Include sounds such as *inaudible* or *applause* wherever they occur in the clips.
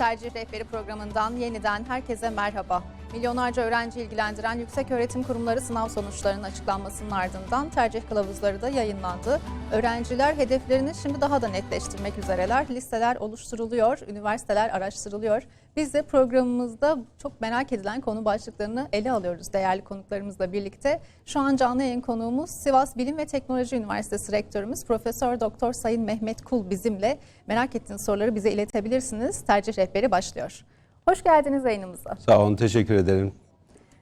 Tercih Rehberi programından yeniden herkese merhaba. Milyonlarca öğrenci ilgilendiren yüksek öğretim kurumları sınav sonuçlarının açıklanmasının ardından tercih kılavuzları da yayınlandı. Öğrenciler hedeflerini şimdi daha da netleştirmek üzereler. Listeler oluşturuluyor, üniversiteler araştırılıyor. Biz de programımızda çok merak edilen konu başlıklarını ele alıyoruz değerli konuklarımızla birlikte. Şu an canlı yayın konuğumuz Sivas Bilim ve Teknoloji Üniversitesi Rektörümüz Profesör Doktor Sayın Mehmet Kul bizimle. Merak ettiğiniz soruları bize iletebilirsiniz. Tercih rehberi başlıyor. Hoş geldiniz yayınımıza. Sağ olun, teşekkür ederim.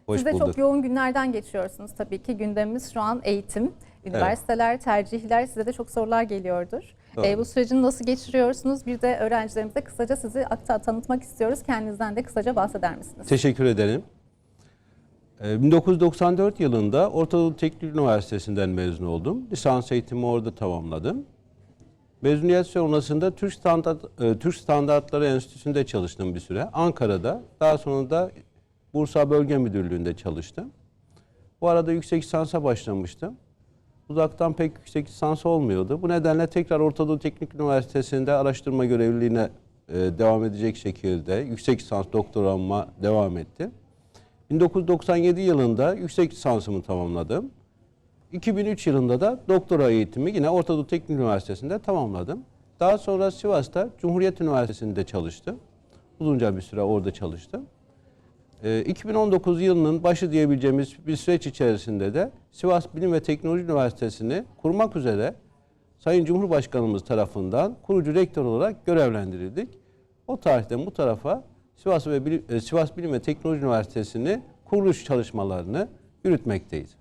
Hoş Siz de bulduk. çok yoğun günlerden geçiyorsunuz tabii ki. Gündemimiz şu an eğitim, üniversiteler, tercihler. Size de çok sorular geliyordur. Doğru. Ee, bu sürecini nasıl geçiriyorsunuz? Bir de öğrencilerimize kısaca sizi tanıtmak istiyoruz. Kendinizden de kısaca bahseder misiniz? Teşekkür ederim. Ee, 1994 yılında Ortadoğu Teknik Üniversitesi'nden mezun oldum. Lisans eğitimi orada tamamladım. Mezuniyet sonrasında Türk Standart e, Türk Standartları Enstitüsü'nde çalıştım bir süre. Ankara'da, daha sonra da Bursa Bölge Müdürlüğü'nde çalıştım. Bu arada yüksek lisansa başlamıştım. Uzaktan pek yüksek lisans olmuyordu. Bu nedenle tekrar Ortadoğu Teknik Üniversitesi'nde araştırma görevliliğine e, devam edecek şekilde yüksek lisans doktoramma devam ettim. 1997 yılında yüksek lisansımı tamamladım. 2003 yılında da doktora eğitimi yine Ortadoğu Teknik Üniversitesi'nde tamamladım. Daha sonra Sivas'ta Cumhuriyet Üniversitesi'nde çalıştım. Uzunca bir süre orada çalıştım. Ee, 2019 yılının başı diyebileceğimiz bir süreç içerisinde de Sivas Bilim ve Teknoloji Üniversitesi'ni kurmak üzere Sayın Cumhurbaşkanımız tarafından kurucu rektör olarak görevlendirildik. O tarihten bu tarafa Sivas ve Bilim, e, Sivas Bilim ve Teknoloji Üniversitesi'ni kuruluş çalışmalarını yürütmekteyiz.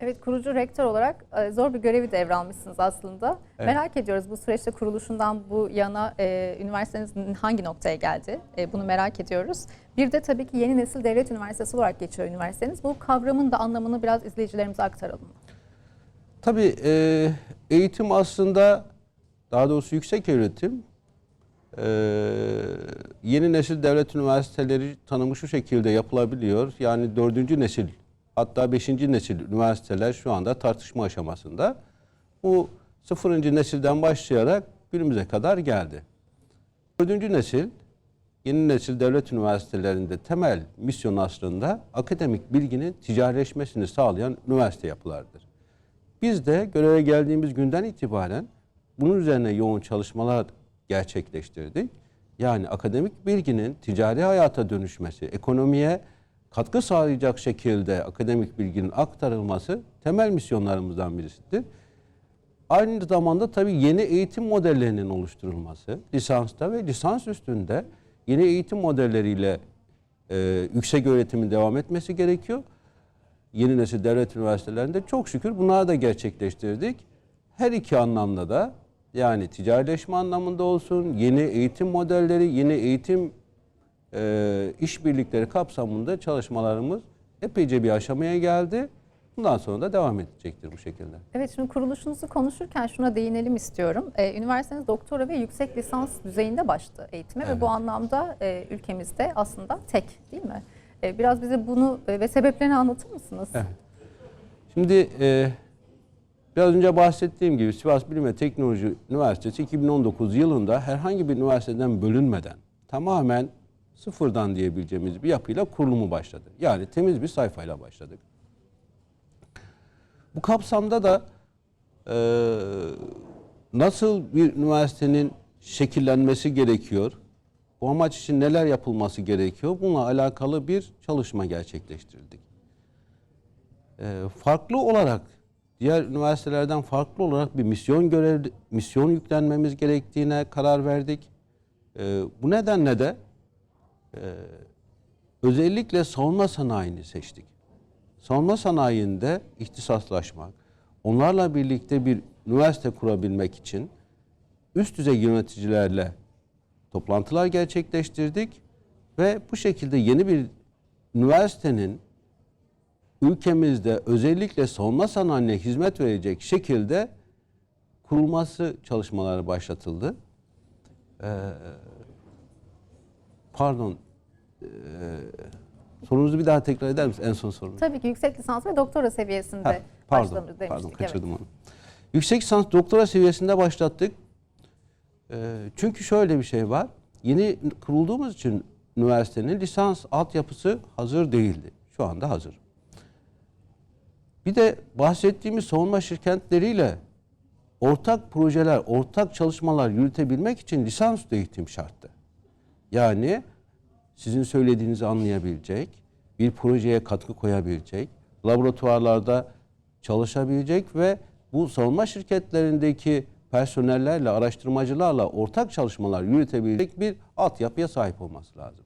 Evet, kurucu rektör olarak e, zor bir görevi devralmışsınız aslında. Evet. Merak ediyoruz bu süreçte kuruluşundan bu yana e, üniversiteniz hangi noktaya geldi? E, bunu merak ediyoruz. Bir de tabii ki yeni nesil devlet üniversitesi olarak geçiyor üniversiteniz. Bu kavramın da anlamını biraz izleyicilerimize aktaralım. Tabii e, eğitim aslında daha doğrusu yüksek öğretim e, yeni nesil devlet üniversiteleri tanımı şu şekilde yapılabiliyor. Yani dördüncü nesil hatta beşinci nesil üniversiteler şu anda tartışma aşamasında. Bu sıfırıncı nesilden başlayarak günümüze kadar geldi. Dördüncü nesil yeni nesil devlet üniversitelerinde temel misyon aslında akademik bilginin ticarileşmesini sağlayan üniversite yapılardır. Biz de göreve geldiğimiz günden itibaren bunun üzerine yoğun çalışmalar gerçekleştirdik. Yani akademik bilginin ticari hayata dönüşmesi, ekonomiye katkı sağlayacak şekilde akademik bilginin aktarılması temel misyonlarımızdan birisidir. Aynı zamanda tabii yeni eğitim modellerinin oluşturulması, lisansta ve lisans üstünde yeni eğitim modelleriyle e, yüksek öğretimin devam etmesi gerekiyor. Yeni nesil devlet üniversitelerinde çok şükür bunları da gerçekleştirdik. Her iki anlamda da yani ticarileşme anlamında olsun, yeni eğitim modelleri, yeni eğitim e, işbirlikleri kapsamında çalışmalarımız epeyce bir aşamaya geldi. Bundan sonra da devam edecektir bu şekilde. Evet şimdi kuruluşunuzu konuşurken şuna değinelim istiyorum. Ee, üniversiteniz doktora ve yüksek lisans düzeyinde başladı eğitime ve Evet. bu anlamda e, ülkemizde aslında tek değil mi? E, biraz bize bunu e, ve sebeplerini anlatır mısınız? Evet. Şimdi e, biraz önce bahsettiğim gibi Sivas Bilim ve Teknoloji Üniversitesi 2019 yılında herhangi bir üniversiteden bölünmeden tamamen sıfırdan diyebileceğimiz bir yapıyla kurulumu başladı. Yani temiz bir sayfayla başladık. Bu kapsamda da e, nasıl bir üniversitenin şekillenmesi gerekiyor, bu amaç için neler yapılması gerekiyor, bununla alakalı bir çalışma gerçekleştirdik. E, farklı olarak, diğer üniversitelerden farklı olarak bir misyon görev, misyon yüklenmemiz gerektiğine karar verdik. E, bu nedenle de e, özellikle savunma sanayini seçtik savunma sanayinde ihtisaslaşmak, onlarla birlikte bir üniversite kurabilmek için üst düzey yöneticilerle toplantılar gerçekleştirdik ve bu şekilde yeni bir üniversitenin ülkemizde özellikle savunma sanayine hizmet verecek şekilde kurulması çalışmaları başlatıldı. Ee, pardon, ee, sorunuzu bir daha tekrar eder misiniz? En son sorunu. Tabii ki yüksek lisans ve doktora seviyesinde Ha, pardon, başlamış demiştik. pardon evet. kaçırdım onu. Yüksek lisans doktora seviyesinde başlattık. Ee, çünkü şöyle bir şey var. yeni kurulduğumuz için üniversitenin lisans altyapısı hazır değildi. Şu anda hazır. Bir de bahsettiğimiz savunma şirketleriyle ortak projeler, ortak çalışmalar yürütebilmek için lisansüstü eğitim şarttı. Yani sizin söylediğinizi anlayabilecek, bir projeye katkı koyabilecek, laboratuvarlarda çalışabilecek ve bu savunma şirketlerindeki personellerle, araştırmacılarla ortak çalışmalar yürütebilecek bir altyapıya sahip olması lazım.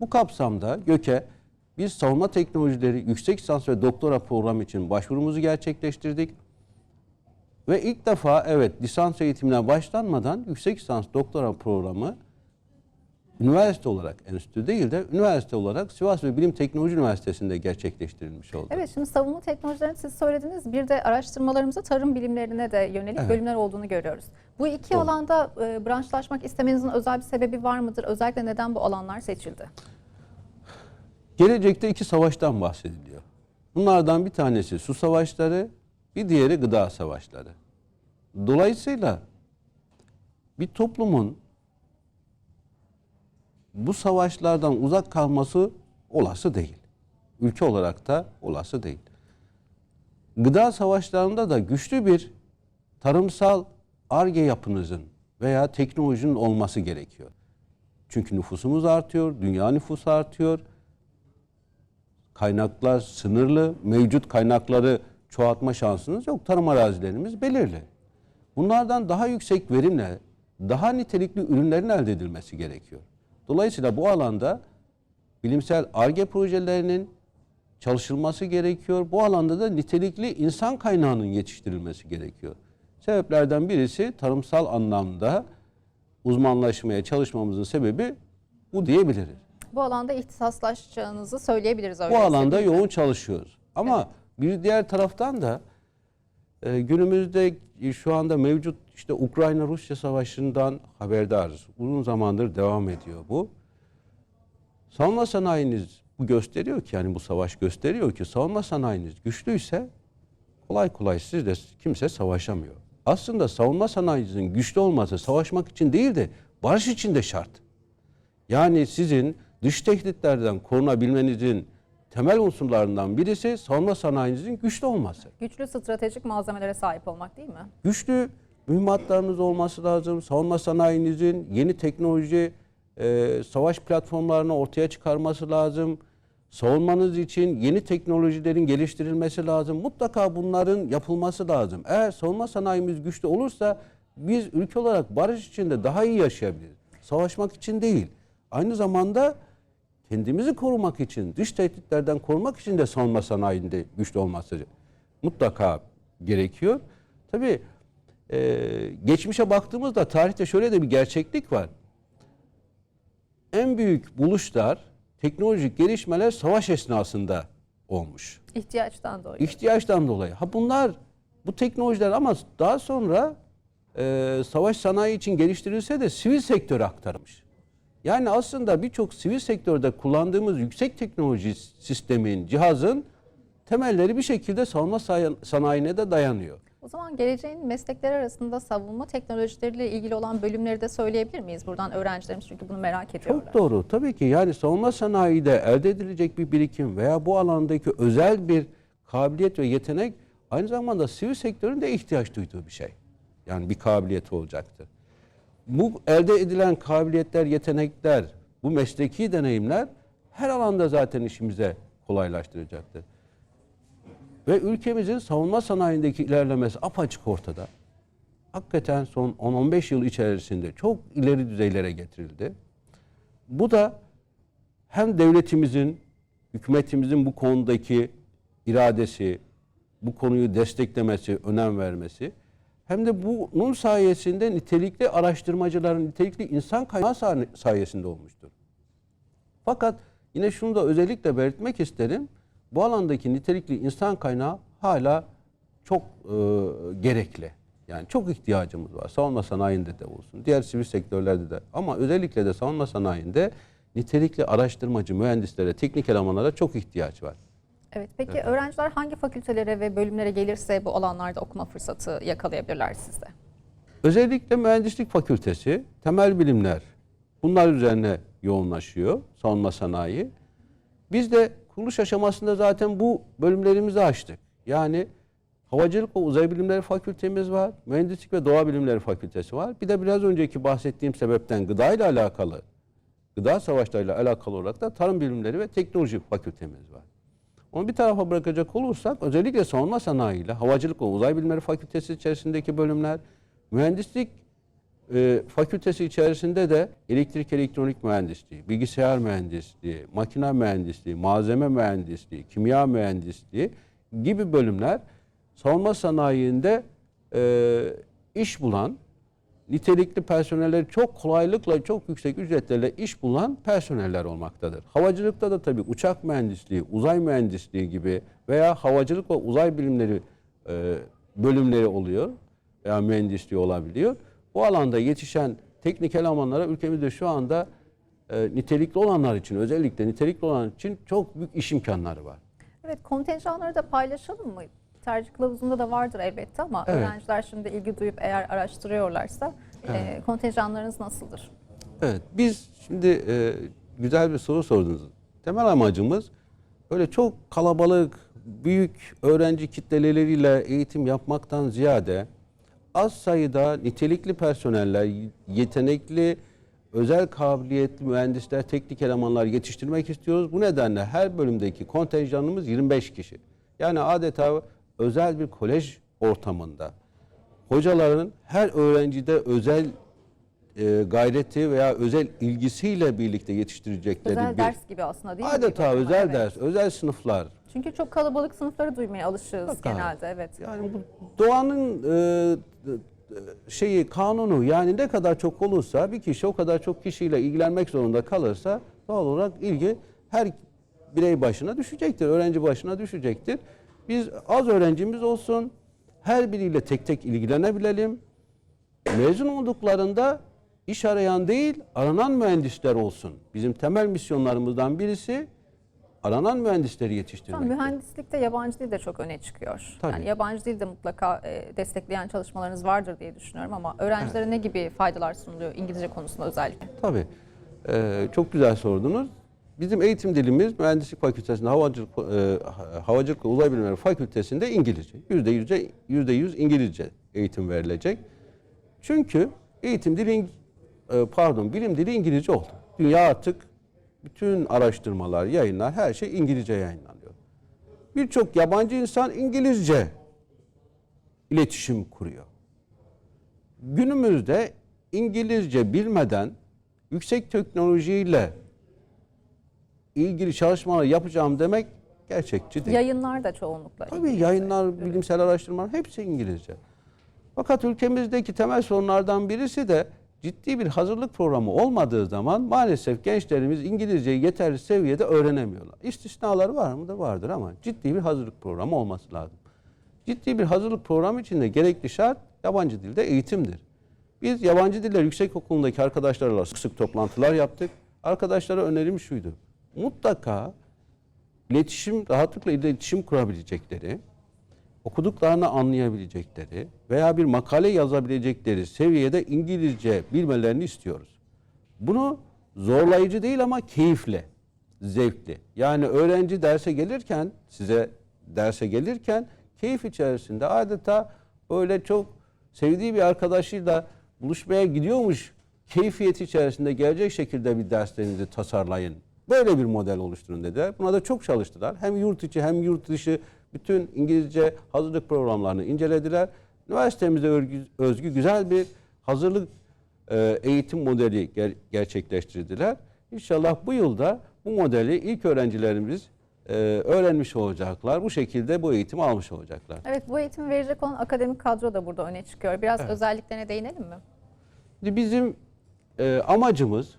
Bu kapsamda GÖK'e biz savunma teknolojileri yüksek lisans ve doktora programı için başvurumuzu gerçekleştirdik. Ve ilk defa evet lisans eğitimine başlanmadan yüksek lisans doktora programı üniversite olarak enstitü değil de üniversite olarak Sivas ve Bilim Teknoloji Üniversitesi'nde gerçekleştirilmiş oldu. Evet şimdi savunma teknolojilerini siz söylediniz. Bir de araştırmalarımızda tarım bilimlerine de yönelik Evet. bölümler olduğunu görüyoruz. Bu iki Doğru. alanda e, branşlaşmak istemenizin özel bir sebebi var mıdır? Özellikle neden bu alanlar seçildi? Gelecekte iki savaştan bahsediliyor. Bunlardan bir tanesi su savaşları, bir diğeri gıda savaşları. Dolayısıyla bir toplumun bu savaşlardan uzak kalması olası değil. Ülke olarak da olası değil. Gıda savaşlarında da güçlü bir tarımsal arge yapınızın veya teknolojinin olması gerekiyor. Çünkü nüfusumuz artıyor, dünya nüfusu artıyor kaynaklar sınırlı. Mevcut kaynakları çoğaltma şansınız yok. Tarım arazilerimiz belirli. Bunlardan daha yüksek verimle, daha nitelikli ürünlerin elde edilmesi gerekiyor. Dolayısıyla bu alanda bilimsel ARGE projelerinin çalışılması gerekiyor. Bu alanda da nitelikli insan kaynağının yetiştirilmesi gerekiyor. Sebeplerden birisi tarımsal anlamda uzmanlaşmaya çalışmamızın sebebi bu diyebiliriz. Bu alanda ihtisaslaşacağınızı söyleyebiliriz Bu öyleyse, alanda değil mi? yoğun çalışıyoruz. Ama bir diğer taraftan da e, günümüzde şu anda mevcut işte Ukrayna-Rusya savaşından haberdarız. Uzun zamandır devam ediyor bu. Savunma sanayiniz bu gösteriyor ki yani bu savaş gösteriyor ki savunma sanayiniz güçlüyse kolay kolay sizle kimse savaşamıyor. Aslında savunma sanayinizin güçlü olması savaşmak için değil de barış için de şart. Yani sizin dış tehditlerden korunabilmenizin temel unsurlarından birisi savunma sanayinizin güçlü olması. Güçlü stratejik malzemelere sahip olmak değil mi? Güçlü mühimmatlarınız olması lazım. Savunma sanayinizin yeni teknoloji, e, savaş platformlarını ortaya çıkarması lazım. Savunmanız için yeni teknolojilerin geliştirilmesi lazım. Mutlaka bunların yapılması lazım. Eğer savunma sanayimiz güçlü olursa biz ülke olarak barış içinde daha iyi yaşayabiliriz. Savaşmak için değil. Aynı zamanda kendimizi korumak için, dış tehditlerden korumak için de savunma sanayinde güçlü olması mutlaka gerekiyor. Tabii e, geçmişe baktığımızda tarihte şöyle de bir gerçeklik var. En büyük buluşlar, teknolojik gelişmeler savaş esnasında olmuş. İhtiyaçtan dolayı. İhtiyaçtan dolayı. Ha bunlar, bu teknolojiler ama daha sonra e, savaş sanayi için geliştirilse de sivil sektöre aktarılmış. Yani aslında birçok sivil sektörde kullandığımız yüksek teknoloji sistemin, cihazın temelleri bir şekilde savunma sanayine de dayanıyor. O zaman geleceğin meslekleri arasında savunma teknolojileriyle ilgili olan bölümleri de söyleyebilir miyiz? Buradan öğrencilerimiz çünkü bunu merak ediyorlar. Çok doğru. Tabii ki yani savunma sanayide elde edilecek bir birikim veya bu alandaki özel bir kabiliyet ve yetenek aynı zamanda sivil sektörün de ihtiyaç duyduğu bir şey. Yani bir kabiliyeti olacaktır. Bu elde edilen kabiliyetler, yetenekler, bu mesleki deneyimler her alanda zaten işimize kolaylaştıracaktır. Ve ülkemizin savunma sanayindeki ilerlemesi apaçık ortada. Hakikaten son 10-15 yıl içerisinde çok ileri düzeylere getirildi. Bu da hem devletimizin, hükümetimizin bu konudaki iradesi, bu konuyu desteklemesi, önem vermesi hem de bunun sayesinde nitelikli araştırmacıların, nitelikli insan kaynağı say- sayesinde olmuştur. Fakat yine şunu da özellikle belirtmek isterim. Bu alandaki nitelikli insan kaynağı hala çok e, gerekli. Yani çok ihtiyacımız var. Savunma sanayinde de olsun, diğer sivil sektörlerde de ama özellikle de savunma sanayinde nitelikli araştırmacı, mühendislere, teknik elemanlara çok ihtiyaç var. Evet. Peki öğrenciler hangi fakültelere ve bölümlere gelirse bu alanlarda okuma fırsatı yakalayabilirler sizde? Özellikle mühendislik fakültesi, temel bilimler Bunlar üzerine yoğunlaşıyor savunma sanayi. Biz de kuruluş aşamasında zaten bu bölümlerimizi açtık. Yani Havacılık ve Uzay Bilimleri Fakültemiz var. Mühendislik ve Doğa Bilimleri Fakültesi var. Bir de biraz önceki bahsettiğim sebepten gıda ile alakalı, gıda savaşlarıyla alakalı olarak da Tarım Bilimleri ve Teknoloji Fakültemiz var. Onu bir tarafa bırakacak olursak özellikle savunma sanayi ile Havacılık ve Uzay Bilimleri Fakültesi içerisindeki bölümler, mühendislik e, fakültesi içerisinde de elektrik elektronik mühendisliği, bilgisayar mühendisliği, makine mühendisliği, malzeme mühendisliği, kimya mühendisliği gibi bölümler savunma sanayinde e, iş bulan, nitelikli personelleri çok kolaylıkla, çok yüksek ücretlerle iş bulan personeller olmaktadır. Havacılıkta da tabii uçak mühendisliği, uzay mühendisliği gibi veya havacılık ve uzay bilimleri e, bölümleri oluyor veya mühendisliği olabiliyor. Bu alanda yetişen teknik elemanlara ülkemizde şu anda e, nitelikli olanlar için, özellikle nitelikli olanlar için çok büyük iş imkanları var. Evet kontenjanları da paylaşalım mı? Tercih kılavuzunda da vardır elbette ama Evet. öğrenciler şimdi ilgi duyup eğer araştırıyorlarsa e, kontenjanlarınız nasıldır? Evet, biz şimdi e, güzel bir soru sordunuz. Temel amacımız öyle çok kalabalık, büyük öğrenci kitleleriyle eğitim yapmaktan ziyade az sayıda nitelikli personeller, yetenekli, özel kabiliyetli mühendisler, teknik elemanlar yetiştirmek istiyoruz. Bu nedenle her bölümdeki kontenjanımız 25 kişi. Yani adeta özel bir kolej ortamında hocaların her öğrencide özel e, gayreti veya özel ilgisiyle birlikte yetiştirecekleri Özel bir ders gibi aslında değil mi? adeta özel Evet. ders, özel sınıflar. Çünkü çok kalabalık sınıfları duymaya alışığız Mutlaka. genelde evet. Yani bu doğanın e, şeyi kanunu yani ne kadar çok olursa bir kişi o kadar çok kişiyle ilgilenmek zorunda kalırsa doğal olarak ilgi her birey başına düşecektir, öğrenci başına düşecektir. Biz az öğrencimiz olsun, her biriyle tek tek ilgilenebilelim. Mezun olduklarında iş arayan değil, aranan mühendisler olsun. Bizim temel misyonlarımızdan birisi aranan mühendisleri yetiştirmek. Tamam, mühendislikte yabancı dil de çok öne çıkıyor. Tabii. Yani yabancı dil de mutlaka e, destekleyen çalışmalarınız vardır diye düşünüyorum ama öğrencilere ne gibi faydalar sunuluyor İngilizce konusunda özellikle? Tabii. Ee, çok güzel sordunuz. Bizim eğitim dilimiz Mühendislik Fakültesi'nde Havacılık, e, Havacılık ve Uzay Bilimleri Fakültesi'nde İngilizce. Yüzde yüzde yüzde yüz İngilizce eğitim verilecek. Çünkü eğitim dili, e, pardon bilim dili İngilizce oldu. Dünya artık bütün araştırmalar, yayınlar her şey İngilizce yayınlanıyor. Birçok yabancı insan İngilizce iletişim kuruyor. Günümüzde İngilizce bilmeden yüksek teknolojiyle ilgili çalışmalar yapacağım demek gerçekçi değil. Yayınlar da çoğunlukla. Tabii İngilizce. yayınlar, bilimsel araştırmalar hepsi İngilizce. Fakat ülkemizdeki temel sorunlardan birisi de ciddi bir hazırlık programı olmadığı zaman maalesef gençlerimiz İngilizceyi yeterli seviyede öğrenemiyorlar. İstisnalar var mı da vardır ama ciddi bir hazırlık programı olması lazım. Ciddi bir hazırlık programı için de gerekli şart yabancı dilde eğitimdir. Biz yabancı diller yüksekokulundaki arkadaşlarla sık sık toplantılar yaptık. Arkadaşlara önerim şuydu. Mutlaka iletişim, rahatlıkla iletişim kurabilecekleri, okuduklarını anlayabilecekleri veya bir makale yazabilecekleri seviyede İngilizce bilmelerini istiyoruz. Bunu zorlayıcı değil ama keyifli, zevkli. Yani öğrenci derse gelirken, size derse gelirken keyif içerisinde adeta böyle çok sevdiği bir arkadaşıyla buluşmaya gidiyormuş keyfiyeti içerisinde gelecek şekilde bir derslerinizi tasarlayın. Böyle bir model oluşturun dediler. Buna da çok çalıştılar. Hem yurt içi hem yurt dışı bütün İngilizce hazırlık programlarını incelediler. Üniversitemize örgü- özgü güzel bir hazırlık e, eğitim modeli ger- gerçekleştirdiler. İnşallah bu yılda bu modeli ilk öğrencilerimiz e, öğrenmiş olacaklar. Bu şekilde bu eğitimi almış olacaklar. Evet bu eğitimi verecek olan akademik kadro da burada öne çıkıyor. Biraz Evet. özelliklerine değinelim mi? Şimdi bizim e, amacımız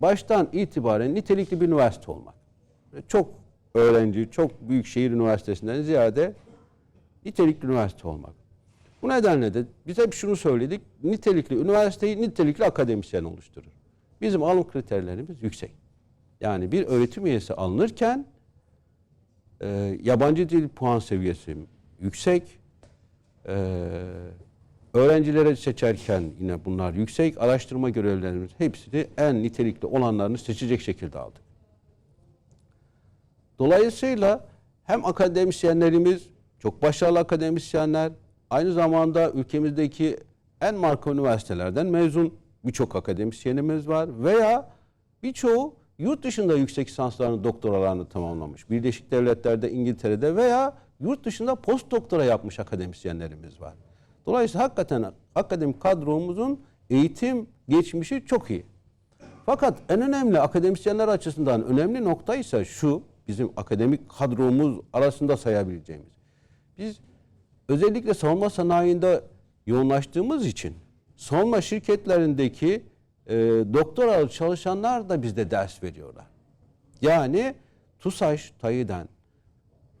baştan itibaren nitelikli bir üniversite olmak. Çok öğrenci, çok büyük şehir üniversitesinden ziyade nitelikli üniversite olmak. Bu nedenle de biz hep şunu söyledik. Nitelikli üniversiteyi nitelikli akademisyen oluşturur. Bizim alım kriterlerimiz yüksek. Yani bir öğretim üyesi alınırken e, yabancı dil puan seviyesi yüksek, e, öğrencileri seçerken yine bunlar yüksek araştırma görevlilerimiz hepsini en nitelikli olanlarını seçecek şekilde aldık. Dolayısıyla hem akademisyenlerimiz çok başarılı akademisyenler aynı zamanda ülkemizdeki en marka üniversitelerden mezun birçok akademisyenimiz var veya birçoğu yurt dışında yüksek lisanslarını, doktoralarını tamamlamış. Birleşik Devletler'de, İngiltere'de veya yurt dışında post doktora yapmış akademisyenlerimiz var. Dolayısıyla hakikaten akademik kadromuzun eğitim geçmişi çok iyi. Fakat en önemli akademisyenler açısından önemli nokta ise şu, bizim akademik kadromuz arasında sayabileceğimiz. Biz özellikle savunma sanayinde yoğunlaştığımız için savunma şirketlerindeki e, doktoralı çalışanlar da bizde ders veriyorlar. Yani TUSAŞ, TAİ'den,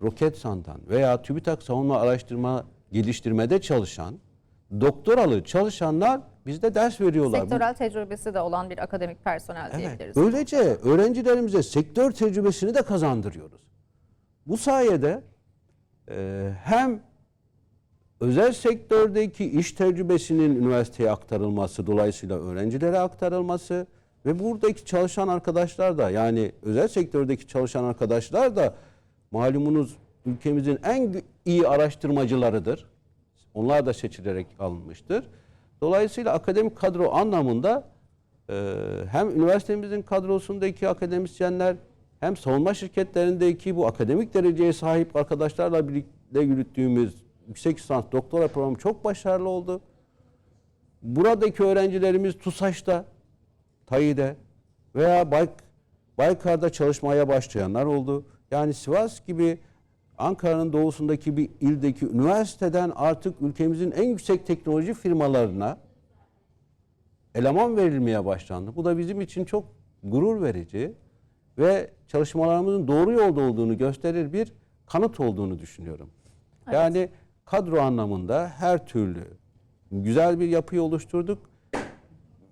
Roketsan'dan veya TÜBİTAK savunma araştırma geliştirmede çalışan doktoralı çalışanlar bizde ders veriyorlar. Sektörel tecrübesi de olan bir akademik personel diyebiliriz. Böylece öğrencilerimize sektör tecrübesini de kazandırıyoruz. Bu sayede e, hem özel sektördeki iş tecrübesinin üniversiteye aktarılması dolayısıyla öğrencilere aktarılması ve buradaki çalışan arkadaşlar da yani özel sektördeki çalışan arkadaşlar da malumunuz ülkemizin en iyi araştırmacılarıdır. Onlar da seçilerek alınmıştır. Dolayısıyla akademik kadro anlamında e, hem üniversitemizin kadrosundaki akademisyenler hem savunma şirketlerindeki bu akademik dereceye sahip arkadaşlarla birlikte yürüttüğümüz yüksek lisans doktora programı çok başarılı oldu. Buradaki öğrencilerimiz TUSAŞ'ta, TAİ'de veya Bayk, Baykar'da çalışmaya başlayanlar oldu. Yani Sivas gibi Ankara'nın doğusundaki bir ildeki üniversiteden artık ülkemizin en yüksek teknoloji firmalarına eleman verilmeye başlandı. Bu da bizim için çok gurur verici ve çalışmalarımızın doğru yolda olduğunu gösterir bir kanıt olduğunu düşünüyorum. Yani kadro anlamında her türlü güzel bir yapıyı oluşturduk.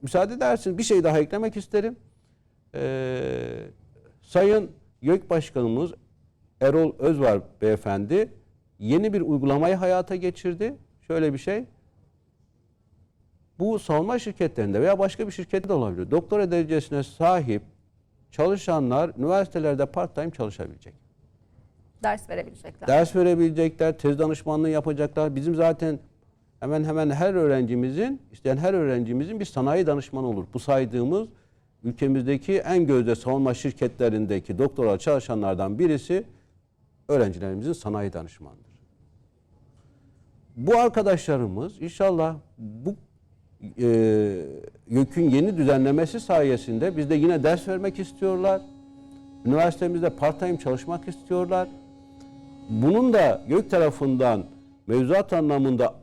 Müsaade ederseniz bir şey daha eklemek isterim. Ee, Sayın YÖK Başkanımız Erol Özvar Beyefendi yeni bir uygulamayı hayata geçirdi. Şöyle bir şey. Bu savunma şirketlerinde veya başka bir şirkette de olabilir. Doktora derecesine sahip çalışanlar üniversitelerde part-time çalışabilecek. Ders verebilecekler. Ders verebilecekler, tez danışmanlığı yapacaklar. Bizim zaten hemen hemen her öğrencimizin, isteyen her öğrencimizin bir sanayi danışmanı olur. Bu saydığımız ülkemizdeki en gözde savunma şirketlerindeki doktora çalışanlardan birisi öğrencilerimizin sanayi danışmanıdır. Bu arkadaşlarımız inşallah bu e, YÖK'ün yeni düzenlemesi sayesinde bizde yine ders vermek istiyorlar. Üniversitemizde part-time çalışmak istiyorlar. Bunun da YÖK tarafından mevzuat anlamında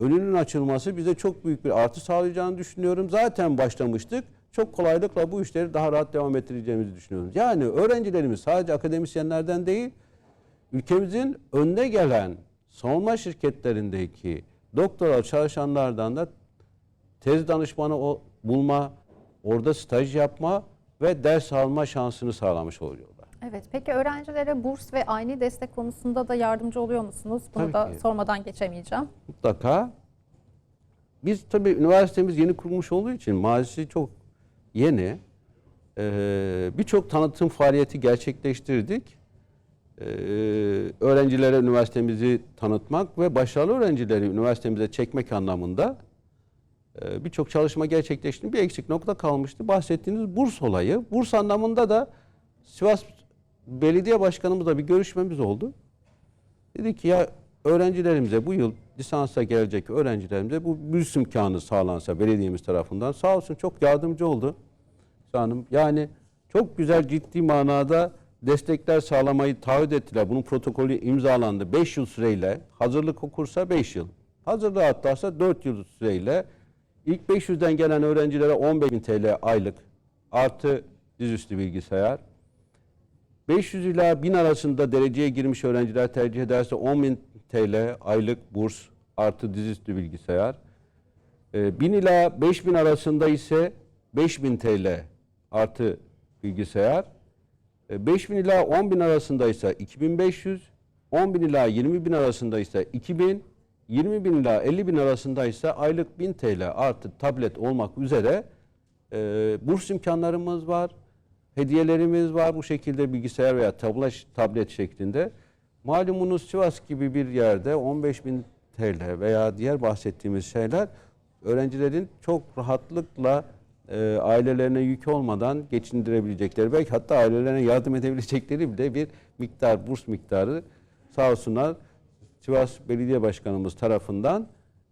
önünün açılması bize çok büyük bir artı sağlayacağını düşünüyorum. Zaten başlamıştık. Çok kolaylıkla bu işleri daha rahat devam ettireceğimizi düşünüyoruz. Yani öğrencilerimiz sadece akademisyenlerden değil, ülkemizin önde gelen savunma şirketlerindeki doktora çalışanlardan da tez danışmanı o- bulma, orada staj yapma ve ders alma şansını sağlamış oluyorlar. Evet. Peki öğrencilere burs ve aynı destek konusunda da yardımcı oluyor musunuz? Bunu Tabii da ki. sormadan geçemeyeceğim. mutlaka. Biz tabii üniversitemiz yeni kurulmuş olduğu için mazisi çok yeni. Ee, Birçok tanıtım faaliyeti gerçekleştirdik. Ee, öğrencilere üniversitemizi tanıtmak ve başarılı öğrencileri üniversitemize çekmek anlamında e, birçok çalışma gerçekleşti. Bir eksik nokta kalmıştı. Bahsettiğiniz burs olayı. Burs anlamında da Sivas Belediye Başkanımızla bir görüşmemiz oldu. Dedi ki ya öğrencilerimize bu yıl lisansa gelecek öğrencilerimize bu burs imkanı sağlansa belediyemiz tarafından sağ olsun çok yardımcı oldu. Hanım yani çok güzel ciddi manada destekler sağlamayı taahhüt ettiler. Bunun protokolü imzalandı 5 yıl süreyle. Hazırlık okursa 5 yıl. Hazırlığı atlarsa 4 yıl süreyle. İlk 500'den gelen öğrencilere 15.000 TL aylık artı dizüstü bilgisayar. 500 ila 1000 arasında dereceye girmiş öğrenciler tercih ederse 10.000 TL aylık burs artı dizüstü bilgisayar. Ee, 1000 ila 5000 arasında ise 5000 TL artı bilgisayar. Ee, 5000 ila 10.000 arasında ise 2500, 10.000 ila 20.000 arasında ise 2000, 20 bin ila 50 bin arasındaysa aylık 1000 TL artı tablet olmak üzere e, burs imkanlarımız var. Hediyelerimiz var bu şekilde bilgisayar veya tabla, tablet şeklinde. Malumunuz Sivas gibi bir yerde 15 bin TL veya diğer bahsettiğimiz şeyler öğrencilerin çok rahatlıkla e, ailelerine yük olmadan geçindirebilecekleri belki hatta ailelerine yardım edebilecekleri bile bir miktar burs miktarı sağ olsunlar Sivas Belediye Başkanımız tarafından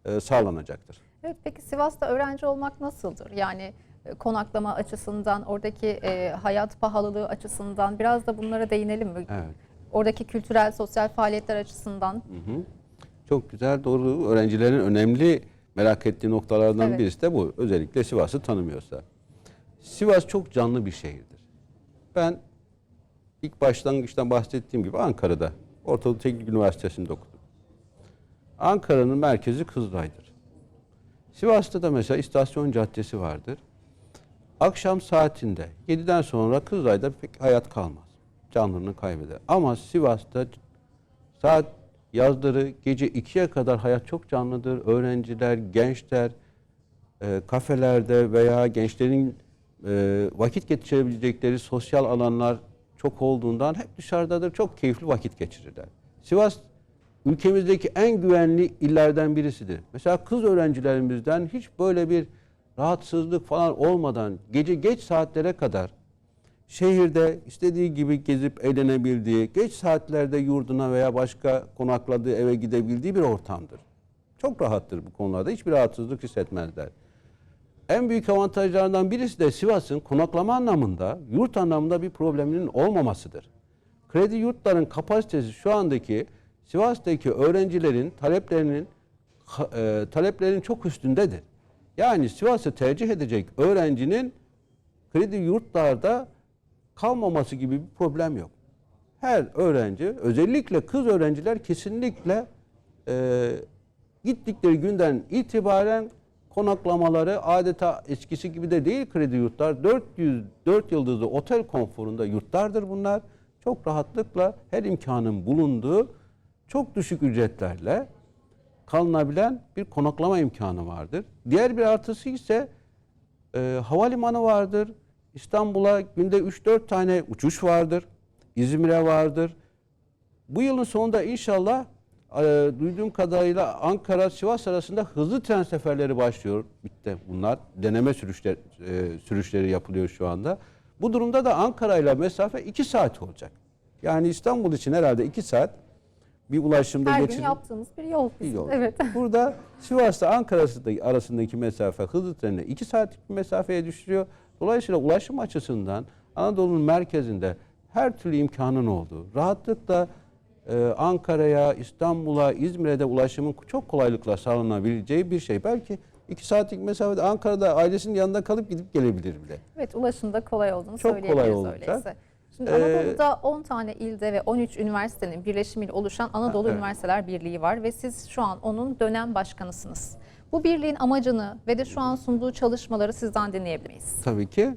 e, sağlanacaktır. Evet peki Sivas'ta öğrenci olmak nasıldır? Yani e, konaklama açısından, oradaki e, hayat pahalılığı açısından biraz da bunlara değinelim mi? Evet. Oradaki kültürel, sosyal faaliyetler açısından. Hı hı. Çok güzel, doğru. Öğrencilerin önemli merak ettiği noktalardan Evet. birisi de bu. Özellikle Sivas'ı tanımıyorsa. Sivas çok canlı bir şehirdir. Ben ilk başlangıçtan bahsettiğim gibi Ankara'da, Ortadoğu Teknik Üniversitesi'nde okudum. Ankara'nın merkezi Kızılay'dır. Sivas'ta da mesela istasyon caddesi vardır. Akşam saatinde 7'den sonra Kızılay'da pek hayat kalmaz. Canlılığını kaybeder. Ama Sivas'ta saat yazları gece 2'ye kadar hayat çok canlıdır. Öğrenciler, gençler e, kafelerde veya gençlerin e, vakit geçirebilecekleri sosyal alanlar çok olduğundan hep dışarıdadır. Çok keyifli vakit geçirirler. Sivas ülkemizdeki en güvenli illerden birisidir. Mesela kız öğrencilerimizden hiç böyle bir rahatsızlık falan olmadan gece geç saatlere kadar şehirde istediği gibi gezip eğlenebildiği, geç saatlerde yurduna veya başka konakladığı eve gidebildiği bir ortamdır. Çok rahattır bu konularda. Hiçbir rahatsızlık hissetmezler. En büyük avantajlarından birisi de Sivas'ın konaklama anlamında, yurt anlamında bir probleminin olmamasıdır. Kredi yurtların kapasitesi şu andaki Sivas'taki öğrencilerin taleplerinin e, taleplerin çok üstündedir. Yani Sivas'ı tercih edecek öğrencinin kredi yurtlarda kalmaması gibi bir problem yok. Her öğrenci, özellikle kız öğrenciler kesinlikle e, gittikleri günden itibaren konaklamaları adeta eskisi gibi de değil kredi yurtlar. 400 4 yıldızlı otel konforunda yurtlardır bunlar. Çok rahatlıkla her imkanın bulunduğu çok düşük ücretlerle kalınabilen bir konaklama imkanı vardır. Diğer bir artısı ise e, havalimanı vardır. İstanbul'a günde 3-4 tane uçuş vardır. İzmir'e vardır. Bu yılın sonunda inşallah e, duyduğum kadarıyla Ankara-Sivas arasında hızlı tren seferleri başlıyor. Bitti bunlar. Deneme sürüşler, e, sürüşleri yapılıyor şu anda. Bu durumda da Ankara ile mesafe 2 saat olacak. Yani İstanbul için herhalde 2 saat bir ulaşımda Her gün yaptığımız bir yol. Bir yol. Evet. *laughs* Burada Sivas'ta Ankara arasındaki mesafe hızlı trenle 2 saatlik bir mesafeye düşürüyor. Dolayısıyla ulaşım açısından Anadolu'nun merkezinde her türlü imkanın olduğu, rahatlıkla e, Ankara'ya, İstanbul'a, İzmir'e de ulaşımın çok kolaylıkla sağlanabileceği bir şey. Belki 2 saatlik mesafede Ankara'da ailesinin yanında kalıp gidip gelebilir bile. Evet ulaşımda kolay olduğunu Çok kolay söyleyebiliriz olacak. öyleyse. Şimdi Ee, Anadolu'da 10 tane ilde ve 13 üniversitenin birleşimiyle oluşan Anadolu evet. Üniversiteler Birliği var ve siz şu an onun dönem başkanısınız. Bu birliğin amacını ve de şu an sunduğu çalışmaları sizden dinleyebilir? Tabii ki.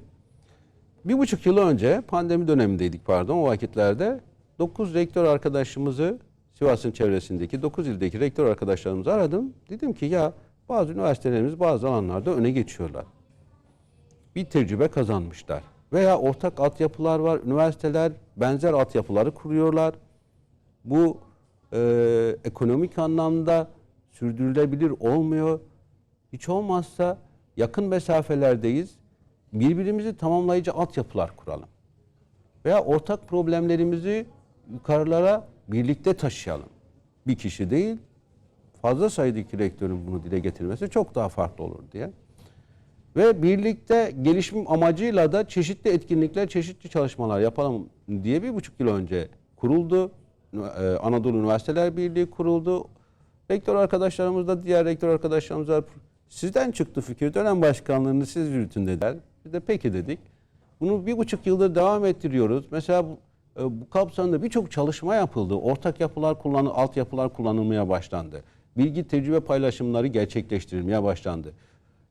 Bir buçuk yıl önce pandemi dönemindeydik pardon o vakitlerde 9 rektör arkadaşımızı Sivas'ın çevresindeki 9 ildeki rektör arkadaşlarımızı aradım. Dedim ki ya bazı üniversitelerimiz bazı alanlarda öne geçiyorlar. Bir tecrübe kazanmışlar. Veya ortak altyapılar var. Üniversiteler benzer altyapıları kuruyorlar. Bu e, ekonomik anlamda sürdürülebilir olmuyor. Hiç olmazsa yakın mesafelerdeyiz. Birbirimizi tamamlayıcı altyapılar kuralım. Veya ortak problemlerimizi yukarılara birlikte taşıyalım. Bir kişi değil, fazla sayıdaki rektörün bunu dile getirmesi çok daha farklı olur diye. Ve birlikte gelişim amacıyla da çeşitli etkinlikler, çeşitli çalışmalar yapalım diye bir buçuk yıl önce kuruldu. Ee, Anadolu Üniversiteler Birliği kuruldu. Rektör arkadaşlarımız da diğer rektör arkadaşlarımız var. Sizden çıktı fikir. Dönem başkanlığını siz yürütün dediler. Biz de peki dedik. Bunu bir buçuk yıldır devam ettiriyoruz. Mesela bu, e, bu kapsamda birçok çalışma yapıldı. Ortak yapılar kullan, altyapılar kullanılmaya başlandı. Bilgi tecrübe paylaşımları gerçekleştirilmeye başlandı.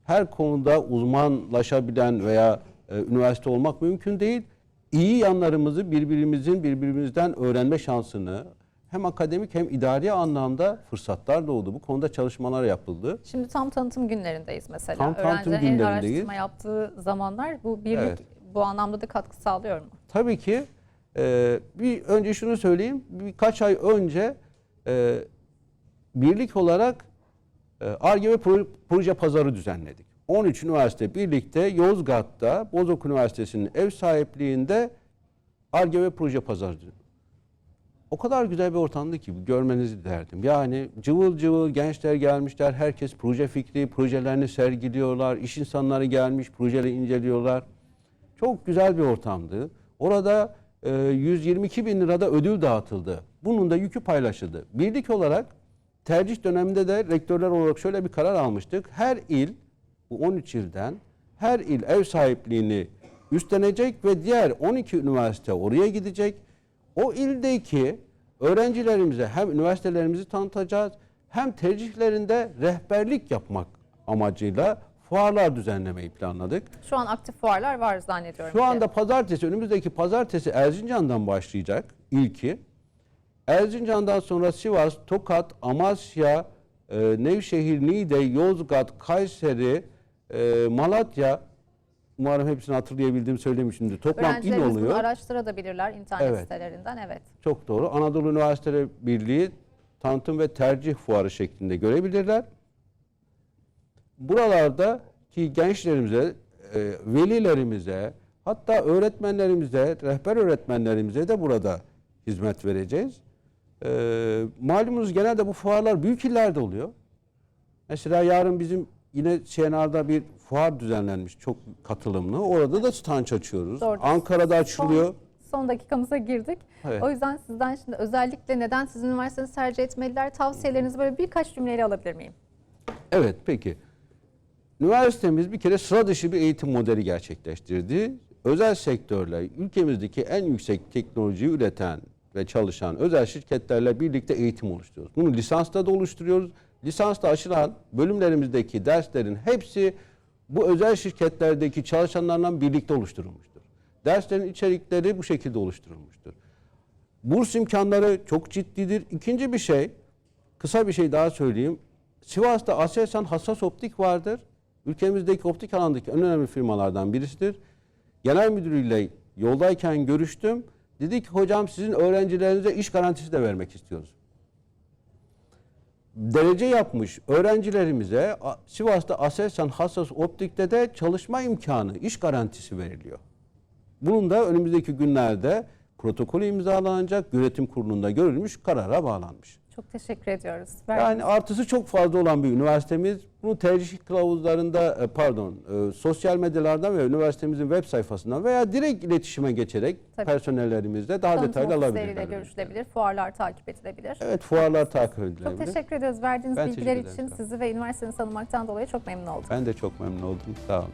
Her konuda uzmanlaşabilen veya e, üniversite olmak mümkün değil. İyi yanlarımızı birbirimizin birbirimizden öğrenme şansını hem akademik hem idari anlamda fırsatlar doğdu. Bu konuda çalışmalar yapıldı. Şimdi tam tanıtım günlerindeyiz mesela. Tam tanıtım günlerindeyiz. araştırma yaptığı zamanlar bu birlik Evet. bu anlamda da katkı sağlıyor mu? Tabii ki e, bir önce şunu söyleyeyim. Birkaç ay önce e, birlik olarak ARGE ve pro- proje pazarı düzenledik. 13 üniversite birlikte Yozgat'ta Bozok Üniversitesi'nin ev sahipliğinde ARGE ve proje pazarı. O kadar güzel bir ortamdı ki görmenizi derdim. Yani cıvıl cıvıl gençler gelmişler. Herkes proje fikri, projelerini sergiliyorlar. İş insanları gelmiş, projeleri inceliyorlar. Çok güzel bir ortamdı. Orada e, 122 bin lirada ödül dağıtıldı. Bunun da yükü paylaşıldı. Birlik olarak tercih döneminde de rektörler olarak şöyle bir karar almıştık. Her il, bu 13 ilden her il ev sahipliğini üstlenecek ve diğer 12 üniversite oraya gidecek. O ildeki öğrencilerimize hem üniversitelerimizi tanıtacağız hem tercihlerinde rehberlik yapmak amacıyla fuarlar düzenlemeyi planladık. Şu an aktif fuarlar var zannediyorum. Şu anda pazartesi, önümüzdeki pazartesi Erzincan'dan başlayacak ilki. Erzincan'dan sonra Sivas, Tokat, Amasya, e, Nevşehir, Niğde, Yozgat, Kayseri, e, Malatya, umarım hepsini hatırlayabildiğimi söylemişimdir. Toplam il Öğrencilerimiz bunu oluyor. araştırabilirler internet Evet. sitelerinden. Evet. Çok doğru. Anadolu Üniversiteleri Birliği tanıtım ve tercih fuarı şeklinde görebilirler. Buralarda ki gençlerimize, e, velilerimize, hatta öğretmenlerimize, rehber öğretmenlerimize de burada hizmet vereceğiz. E, malumunuz genelde bu fuarlar büyük illerde oluyor. Mesela yarın bizim yine CNR'da bir fuar düzenlenmiş çok katılımlı. Orada da stand açıyoruz. Doğru. Ankara'da açılıyor. Son, son dakikamıza girdik. Evet. O yüzden sizden şimdi özellikle neden sizin üniversitenizi tercih etmeliler tavsiyelerinizi böyle birkaç cümleyle alabilir miyim? Evet peki. Üniversitemiz bir kere sıra dışı bir eğitim modeli gerçekleştirdi. Özel sektörle ülkemizdeki en yüksek teknolojiyi üreten ve çalışan özel şirketlerle birlikte eğitim oluşturuyoruz. Bunu lisansta da oluşturuyoruz. Lisansta açılan bölümlerimizdeki derslerin hepsi bu özel şirketlerdeki çalışanlarla birlikte oluşturulmuştur. Derslerin içerikleri bu şekilde oluşturulmuştur. Burs imkanları çok ciddidir. İkinci bir şey, kısa bir şey daha söyleyeyim. Sivas'ta Aselsan Hassas Optik vardır. Ülkemizdeki optik alandaki en önemli firmalardan birisidir. Genel müdürüyle yoldayken görüştüm. Dedi ki hocam sizin öğrencilerinize iş garantisi de vermek istiyoruz. Derece yapmış öğrencilerimize Sivas'ta Aselsan Hassas Optik'te de çalışma imkanı, iş garantisi veriliyor. Bunun da önümüzdeki günlerde protokolü imzalanacak, yönetim kurulunda görülmüş, karara bağlanmış. Çok teşekkür ediyoruz. Yani artısı çok fazla olan bir üniversitemiz. Bunu tercih kılavuzlarında, e, pardon, e, sosyal medyalardan ve üniversitemizin web sayfasından veya direkt iletişime geçerek Tabii. personellerimizle daha Tanıtım detaylı alabilirler. görüşülebilir, fuarlar takip edilebilir. Evet, fuarlar takip edilebilir. Çok teşekkür ediyoruz verdiğiniz Ben bilgiler için. Sizi ve üniversitenizi tanımaktan dolayı çok memnun oldum. Ben de çok memnun oldum. Sağ olun.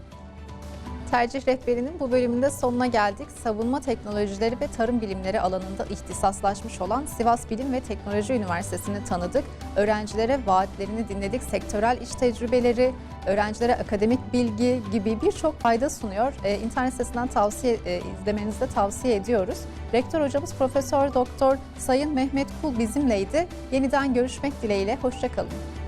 Tercih rehberinin bu bölümünde sonuna geldik. Savunma teknolojileri ve tarım bilimleri alanında ihtisaslaşmış olan Sivas Bilim ve Teknoloji Üniversitesi'ni tanıdık. Öğrencilere vaatlerini dinledik. Sektörel iş tecrübeleri, öğrencilere akademik bilgi gibi birçok fayda sunuyor. Ee, internet sitesinden tavsiye e, izlemenizi de tavsiye ediyoruz. Rektör hocamız Profesör Doktor Sayın Mehmet Kul bizimleydi. Yeniden görüşmek dileğiyle. Hoşçakalın.